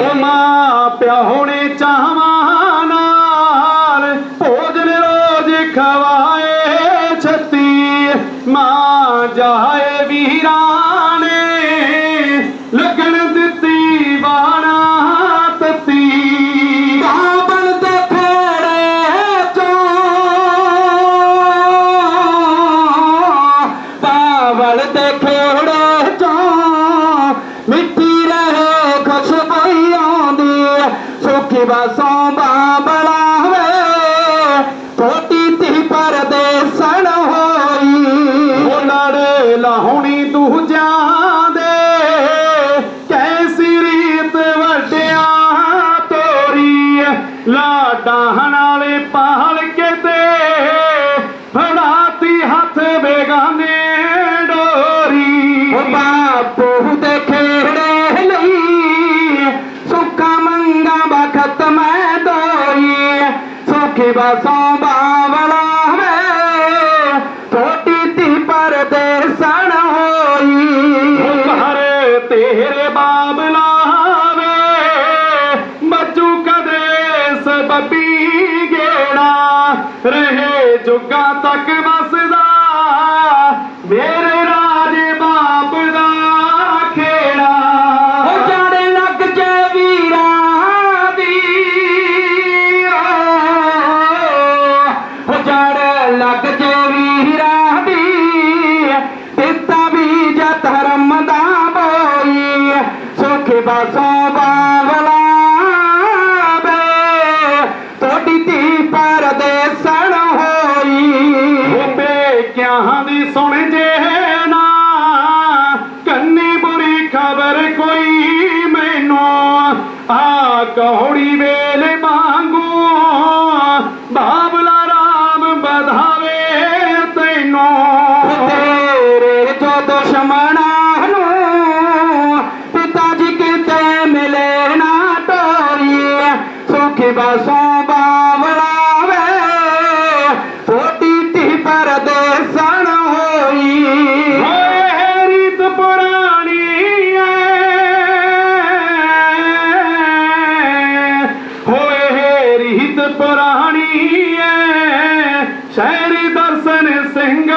ਉਹ ਮਾਂ ਪਿਓ ਨੇ ਚਾਹਵਾਂ ਨਾਲ। ਭੋਜਨ ਰੋਜ਼ ਖਵਾਏ ਸੁਖੀ ਬਸੋਂ ਬਾਬਲਾ ਵੇ ਛੋਟੀ ਤੀ ਪਰਦੇਸਣ ਹੋਈ। ਉਹ ਲੜ ਲਾਹੁਣੀ ਦੂਜਿਆਂ ਸੁਖੀ ਬਸੋਂ ਬਾਵਲਾ ਵੇ ਛੋਟੀ ਤੀ ਪਰਦੇਸਣ ਹੋਈ। ਘਰ ਤੇਰੇ ਬਾਬਲਾ ਵੇ ਬੱਚੂ ਕਦੇ ਸਬਬੀ ਗੇੜਾ, ਰਹੇ ਜੁਗਾ ਤੱਕ ਸੁਖ ਬਸੋਂ ਬਾਵਲਾ ਬੇ ਤੋੜੀ ਤੀ ਪਰਦੇਸਣ ਹੋਈ। ਪੇਕਿਆਂ ਦੀ ਸੁਣ ਜੇ ਨਾ ਕੰਨੀ ਬੁਰੀ ਖਬਰ ਕੋਈ ਮੈਨੂੰ। ਆ ਕੌੜੀ ਵੇਲੇ ਵਾਂਗੂ ਬਾਬਲਾ ਰਾਮ ਬਧਾਵੇ ਤੈਨੂੰ। ਤੇਰੇ ਜੋ ਦੁਸ਼ਮਣਾਂ ਬਸੋਂ ਬਾਵਲਾ ਵੇ ਛੋਟੀ ਤੀ ਪਰਦੇਸਣ ਹੋਈ। ਹੋਏ, ਰੀਤ ਪੁਰਾਣੀ ਐ। ਹੋਏ, ਰੀਤ ਪੁਰਾਣੀ ਐ। ਸ਼ਹਿਰੀ ਦਰਸ਼ਨ ਸਿੰਘ